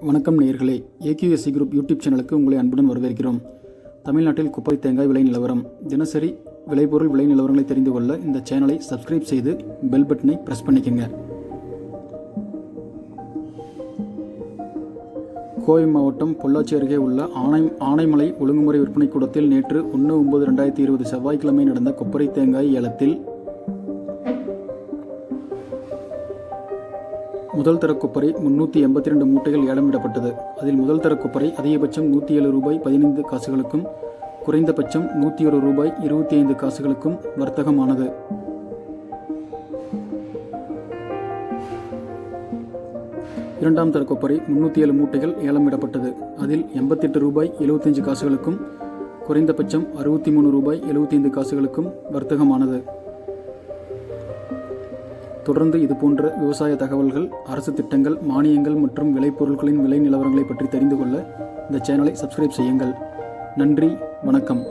வணக்கம் நேயர்களே. AQSC group YouTube சேனலுக்கு உங்களை அன்புடன் வரவேற்கிறோம். தமிழ்நாட்டில் குப்பை தேங்காய் விலை நிலவரம். தினசரி விளைபொருள் விலை நிலவரங்களை தெரிந்து கொள்ள இந்த சேனலை சப்ஸ்கிரைப் செய்து பெல் பட்டனை ப்ரெஸ் பண்ணிக்கங்க. கோவை மாவட்டம் பொள்ளாச்சி அருகே உள்ள ஆனை ஆனைமலை ஒழுங்குமுறை விற்பனை கூடத்தில் நேற்று ஒன்று ஒன்பது ரெண்டாயிரத்தி இருபது செவ்வாய்க்கிழமை நடந்த கொப்பரை தேங்காய் ஏலத்தில் முதல் தர கொப்பரை முன்னூற்றி எண்பத்தி ரெண்டு மூட்டைகள் ஏலமிடப்பட்டது. அதில் முதல் தர கொப்பரை அதிகபட்சம் நூற்றி ஏழு ரூபாய் பதினைந்து காசுகளுக்கும் குறைந்தபட்சம் நூற்றி ஒரு ரூபாய் இருபத்தி ஐந்து காசுகளுக்கும் வர்த்தகமானது. இரண்டாம் தர கொப்பரை முன்னூற்றி ஏழு மூட்டைகள் ஏலமிடப்பட்டது. அதில் எண்பத்தெட்டு ரூபாய் எழுபத்தஞ்சு காசுகளுக்கும் குறைந்தபட்சம் அறுபத்தி மூணு ரூபாய் எழுபத்தைந்து காசுகளுக்கும் வர்த்தகமானது. தொடர்ந்து இதுபோன்ற விவசாய தகவல்கள் அரசு திட்டங்கள் மானியங்கள் மற்றும் விளைபொருட்களின் விலை நிலவரங்களை பற்றி தெரிந்து கொள்ள இந்த சேனலை சப்ஸ்கிரைப் செய்யுங்கள். நன்றி வணக்கம்.